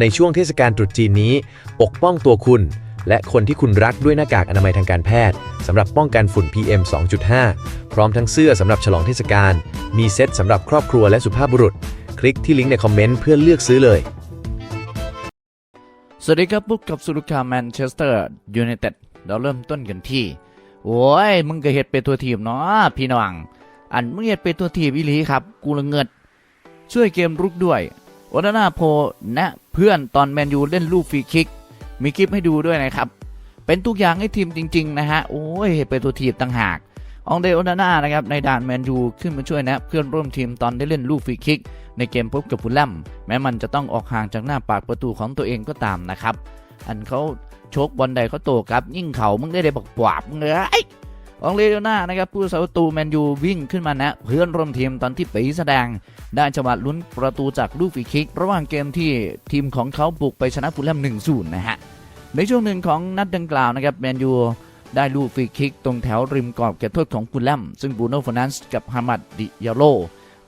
ในช่วงเทศกาลตรุษจีนนี้ ปกป้องตัวคุณ และคนที่คุณรักด้วยหน้ากากอนามัยทางการแพทย์สำหรับป้องกันฝุ่น PM 2.5 พร้อมทั้งเสื้อสำหรับฉลองเทศกาลมีเซ็ตสำหรับครอบครัวและสุภาพบุรุษ คลิกที่ลิงก์ในคอมเมนต์เพื่อเลือกซื้อเลย สวัสดีครับพบกับสุรุคาแมนเชสเตอร์ยูไนเต็ดเราเริ่มต้นกันที่ โอ้ย มึงก็เฮ็ดเป็นตัวทีมเนาะพี่น้อง อันมึงเฮ็ดเป็นตัวทีมอีหลีครับ กูละเงิด ช่วยเกมรุกด้วย โอนานาโพนะเพื่อนตอนแมนยูเล่นลูกฟรีคิก มีคลิปให้ดูด้วยนะครับ เป็นทุกอย่างให้ทีมจริง ๆ นะฮะ โอ้ยเป็นตัวทีมต่างหากองเดโอนาน่านะครับในด่านแมนยูขึ้นมาช่วยนะเพื่อนร่วมทีมตอนได้เล่นลูกฟรีคิก ในเกมพบกับฟูลแลมแม้มันจะต้องออกห่างจากหน้าปากประตูของตัวเองก็ตามนะครับ อันเขาโชกบอลใดเขาโตครับยิ่งเขามึงได้ได้บอกปวาบมึงยไอองเลโอนานะครับผู้สาประตูแมนยูวิ่งขึ้นมานะเพื่อนร่วมทีมตอนที่ปีแสดง ได้จังหวะลุ้นประตูจากลูกฟรีคิก ระหว่างเกมที่ทีมของเขาบุกไปชนะฟูลแลม1-0นะฮะในช่วงหนึ่งของนัดดังกล่าวนะครับแมนยูได้ลูกฟรีคิกตรงแถวริมกรอบเขตโทษของฟูลแลมซึ่งบูโน่ฟอนันส์กับฮามัดดิยาโล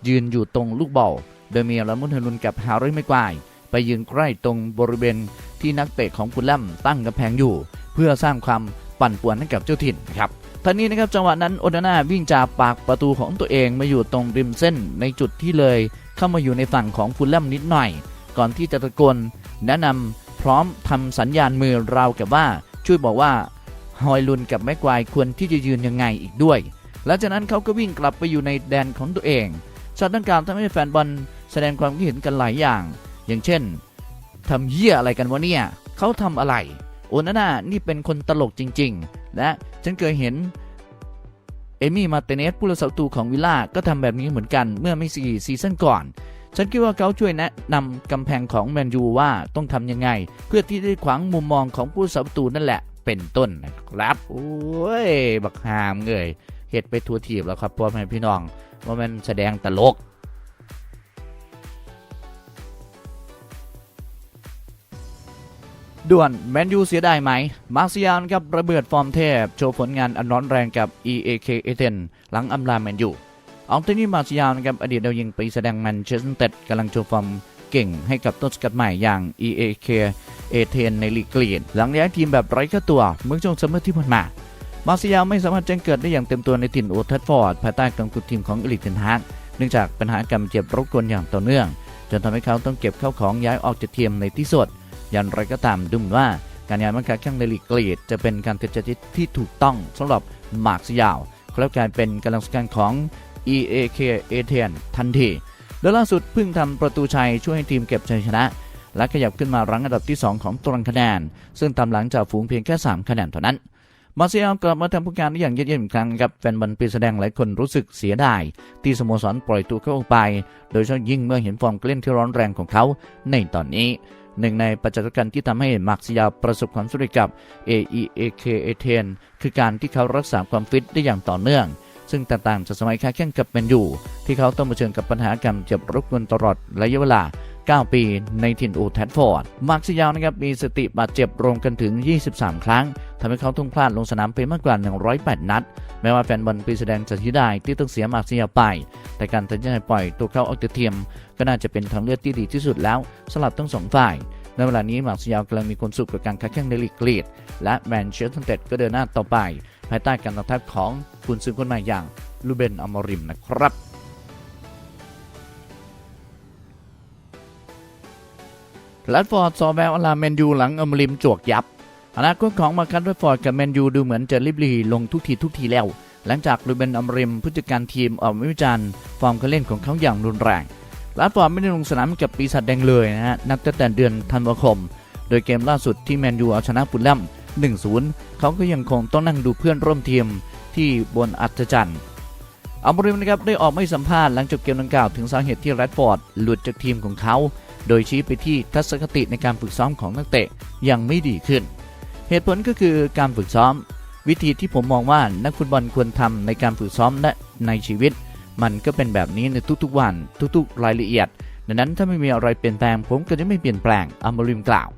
ยืนอยู่ตรงลูกบอลโดยมีลามุนเฮนุนกับฮาริไม่กวายไปยืนใกล้ตรงบริเวณที่นักเตะของฟูลแลมตั้งกำแพงอยู่ เพื่อสร้างความปั่นป่วนให้กับเจ้าถิ่นครับ ท่านี้นะครับจังหวะนั้นโอนาน่าวิ่งจากปากประตูของตัวเองมาอยู่ตรงริมเส้นในจุดที่เลยเข้ามาอยู่ในฝั่งของฟูลแลมนิดหน่อย ก่อนที่จะตะโกนแนะนำพร้อมทำสัญญาณมือราวกับว่า ช่วยบอกว่าฮอยลุนกับแม็กควายควรที่จะยืนยังไงอีกด้วย หลังจากนั้นเขาก็วิ่งกลับไปอยู่ในแดนของตัวเองช็อตดังกล่าวทำให้แฟนบอลแสดงความคิดเห็นกันหลายอย่าง อย่างเช่นทำเหี้ยอะไรกันวะเนี่ยเขาทำอะไร โอนาน่านี่เป็นคนตลกจริง ๆ และฉันเคยเห็นเอมี่มาเตเนสผู้รักษาประตูของวิลล่าก็ทำแบบนี้เหมือนกันเมื่อไม่สี่ซีซั่นก่อน ฉันคิดว่าเขาช่วยแนะนำกำแพงของแมนยูว่าต้องทำยังไง เพื่อที่จะขวางมุมมองของผู้รักษาประตูนั่นแหละเป็นต้นนะครับ โอ้ย บักหามเงยเหตุไปทัวทีบแล้วครับพ่อแม่พี่น้องว่ามันแสดงตลก ด่วนแมนยูเสียดายไหม มาร์ซียนกับระเบิดฟอร์มเทพ โชว์ผลงานอันร้อนแรงกับ EAK เอเธนหลังอำลาแมนยูอองเทนี่มาร์ซียนกับอดีตดาวยิงปีแสดงแมนเชสเตอร์เต็ดกำลังโชว์ฟอร์มเก่งให้กับต้นสกัดใหม่อย่าง EAK เอเธนในลีกเกลียนหลังย้ายทีมแบบไร้ค่าตัวเมื่อช่วงซัมเมอร์ที่ผ่านมามาร์ซียลไม่สามารถแจ้งเกิดได้อย่างเต็มตัวในถิ่นโอทัฟฟอร์ดภายใต้การคุมทีมของเอลิกเทนฮากเนื่องจากปัญหาการเจ็บรบกวนอย่างต่อเนื่อง จนทำให้เขาต้องเก็บเข้าของย้ายออกจากทีมในที่สุด อย่างไรก็ตามดูเหมือนว่า การย้ายมาค้าแข่งในลีกเกลีดจะเป็นการตัดสินใจที่ถูกต้องสำหรับมาร์เซียลเขาแล้วกลายเป็นกำลังสำคัญของ EAK เอเธนทันทีโดยล่าสุดเพิ่งทำประตูชัยช่วยให้ทีมเก็บชัยชนะ และขยับขึ้นมารั้งอันดับที่ 2 ของตารางคะแนน ซึ่งตามหลังจากฝูงเพียงแค่ 3 คะแนนเท่านั้นมาร์เซียลกลับมาทำผลงานได้อย่างยอดเยี่ยมอีกครั้งครับแฟนบอลปีแสดงหลายคนรู้สึกเสียดาย ที่สโมสรปล่อยตัวเขาออกไป โดยเฉพาะยิ่งเมื่อเห็นฟอร์มการเล่นที่ร้อนแรงของเขาในตอนนี้ หนึ่งในปัจจัยสำคัญที่ทำให้มาร์กซียาประสบความสำเร็จกับ AEAK เอเธนคือการที่เขารักษาความฟิตได้อย่างต่อเนื่อง ซึ่งแตกต่างจากสมัยค้าแข่งกับแมนยูที่เขาต้องเผชิญกับปัญหาการเจ็บรบกวนตลอดระยะเวลา 9 ปีในถิ่นอูแทนฟอร์ด มาร์กซิยานะครับมีสติบาดเจ็บรวมกันถึง 23 ครั้ง ทำให้เขาต้องพลาดลงสนามไปมากกว่า 108 นัด แม้ว่าแฟนบอลปีแสดงจะเสียดายที่ต้องเสียมาร์คซิยไป แต่การตัดสินใจปล่อยตัวเขาออกจากทีม ก็น่าจะเป็นทางเลือกที่ดีที่สุดแล้วสำหรับทั้งสองฝ่ายในเวลานี้มาร์ซิยาวกำลังมีความสุขกับการค้าแข่งในลีกเกรีดและแมนเชสเตอร์ยูไนเต็ดก็เดินหน้าต่อไป ภายใต้การตัดทัพของกุนซือคนใหม่อย่างลูเบนอมอริมนะครับแรดฟอร์ดซอแววอลาแมนยูหลังอมริมจวกยับ อนาคตของมาคันแรดฟอร์ดกับแมนยูดูเหมือนจะริบหรีลงทุกทีทุกทีแล้ว หลังจากลูเบนอัมริมผู้จัดการทีมออกมาวิจารณ์ฟอร์มการเล่นของเขาอย่างรุนแรงแรดฟอร์ดไม่ได้ลงสนามกับปีศาจแดงเลยนะฮะนับตั้งแต่เดือนธันวาคม โดยเกมล่าสุดที่แมนยูเอาชนะฟุลแลม1-0 เขาก็ยังคงต้องนั่งดูเพื่อนร่วมทีมที่บนอัศจรรย์อัมริมนะครับได้ออกไม่สัมภาษณ์หลังจบเกมดังกล่าวถึงสาเหตุที่แรดฟอร์ดหลุดจากทีมของเขา โดยชี้ไปที่ทัศนคติในการฝึกซ้อมของนักเตะยังไม่ดีขึ้น เหตุผลก็คือการฝึกซ้อม วิธีที่ผมมองว่านักฟุตบอลควรทำในการฝึกซ้อมและในชีวิต มันก็เป็นแบบนี้ในทุกๆวัน ทุกๆ รายละเอียด ดังนั้นถ้าไม่มีอะไรเปลี่ยนแปลงผมก็จะไม่เปลี่ยนแปลงอัมริมกล่าว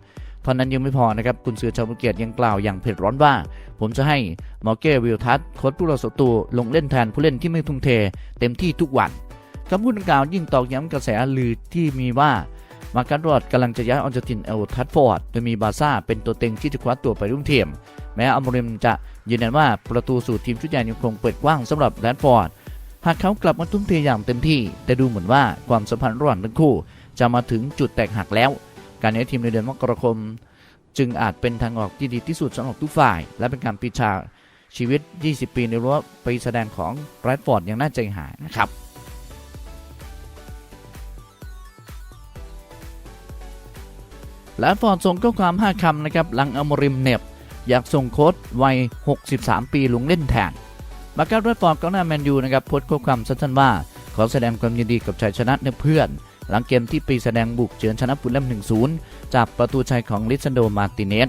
เท่านั้นยังไม่พอนะครับคุณเสือชาวบุเกียรติยังกล่าวอย่างเผ็ดร้อนว่า ผมจะให้มอเกวิลทัสโค้ชผู้รักษาประตูลงเล่นแทนผู้เล่นที่ไม่ทุ่มเท เต็มที่ทุกวันคำพูดดังกล่าวยิ่งตอกย้ำกระแสลือที่มีว่า มาร์กัสรอดกำลังจะย้ายออนเจตินเอลทัตฟอร์ดโดยมีบาซ่าเป็นตัวเต็งที่จะคว้าตัวไปร่วมทียม แม้อัมริมจะยืนยันว่าประตูสู่ทีมชุดใหญ่ยังคงเปิดกว้างสำหรับแรดฟอร์ดหากเขากลับมาทุ่มเทอย่างเต็มที่ แต่ดูเหมือนว่าความสัมพันธ์ระหว่างทั้งคู่ จะมาถึงจุดแตกหักแล้ว การย้ายทีมในเดือนมกราคม จึงอาจเป็นทางออกที่ดีที่สุดสำหรับทุกฝ่าย และเป็นการปิดฉากชีวิต 20 ปีในรั้วไปแสดงของแรดฟอร์ดอย่างน่าใจหายนะครับ แรดฟอร์ดส่งข้อความ 5 คำนะครับหลังอมริมเน็บ อยากส่งโค้ดวัย 63 ปีลงเล่นแทนมาร์กัสแรดฟอร์ดกองหน้าแมนยูนะครับโพสต์ข้อความสั้นๆว่า ขอแสดงความยินดีกับชัยชนะเพื่อน หลังเกมที่ปีแสดงบุกเจือนชนะฟุตแลม1-0 จากประตูชัยของลิซันโดมาติเนส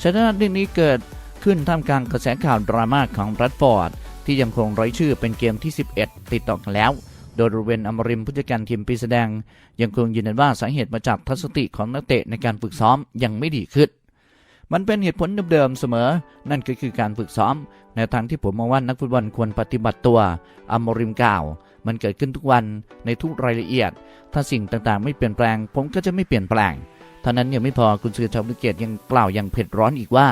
ชัยชนะนี้เกิดขึ้นท่ามกลางกระแสข่าวดราม่าของแรดฟอร์ดที่ยังคงไร้ชื่อเป็นเกมที่ 11 ติดต่อกันแล้ว โดยรูเวนอมริมผู้จัดการทีมปีแสดง ยังคงยืนยันว่าสาเหตุมาจากทัศนคติของนักเตะในการฝึกซ้อมยังไม่ดีขึ้น มันเป็นเหตุผลเดิมๆเสมอ นั่นก็คือการฝึกซ้อมแนทางที่ผมมองว่านักฟุตบอลควรปฏิบัติตัวอมริมกล่าว มันเกิดขึ้นทุกวันในทุกรายละเอียด ถ้าสิ่งต่างๆ ไม่เปลี่ยนแปลง ผมก็จะไม่เปลี่ยนแปลงเท่านั้นยังไม่พอคุณซือชาวลิเกตยังกล่าวอย่างเผ็ดร้อนอีกว่า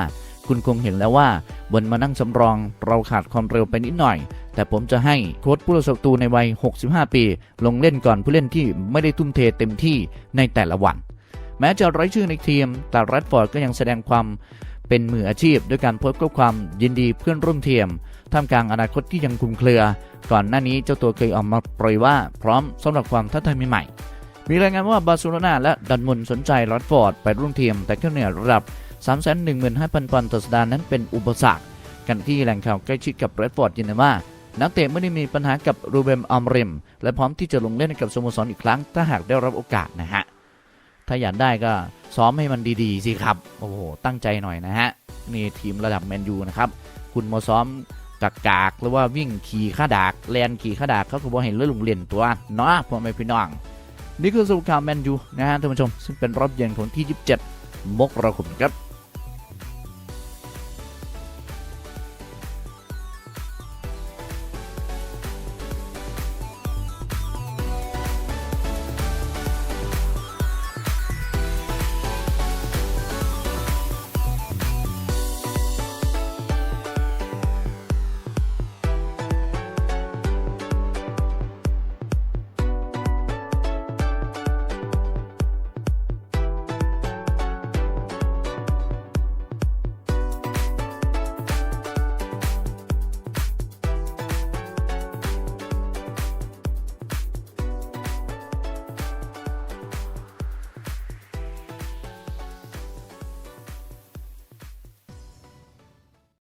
คุณคงเห็นแล้วว่า บนมานั่งสำรอง เราขาดความเร็วไปนิดหน่อย แต่ผมจะให้โค้ชผู้รักษาประตูในวัย 65 ปี ลงเล่นก่อนผู้เล่นที่ไม่ได้ทุ่มเทเต็มที่ในแต่ละวัน แม้จะไร้ชื่อในทีม แต่แรดฟอร์ดก็ยังแสดงความเป็นมืออาชีพด้วยการโพสต์ข้อความยินดีเพื่อนร่วมทีมท่ามกลางอนาคตที่ยังคลุมเครือ ก่อนหน้านี้เจ้าตัวเคยออกมาปล่อยว่าพร้อมสำหรับความท้าทายใหม่ๆมีรายงานว่าบาร์เซโลนาและดันมุนสนใจแรดฟอร์ดไปร่วมทีม แต่เครื่องเหนือระดับ 315,000 ปอนด์ต่อสัปดาห์นั้นเป็นอุปสรรค กันที่แหล่งข่าวใกล้ชิดกับแรดฟอร์ดยืนว่านักเตะไม่ได้มีปัญหากับรูเบมอัมริม และพร้อมที่จะลงเล่นกับสโมสรอีกครั้ง ถ้าหากได้รับโอกาสนะฮะ ถ้าอยากได้ก็ซ้อมให้มันดีๆ สิครับ โอ้โห ตั้งใจหน่อยนะฮะ นี่ทีมระดับแมนยูนะครับ คุณมาซ้อมกากากหรือว่าวิ่งขี่ข้าดากแลนขี่ข้าดากเขาก็บอกเห็นเรื่องลงเรียนตัวเนาะพ่อแม่พี่น้อง นี่คือสุข่าวแมนยูนะฮะท่านผู้ชม ซึ่งเป็นรอบเย็นของที่ 27 มกราคมครับ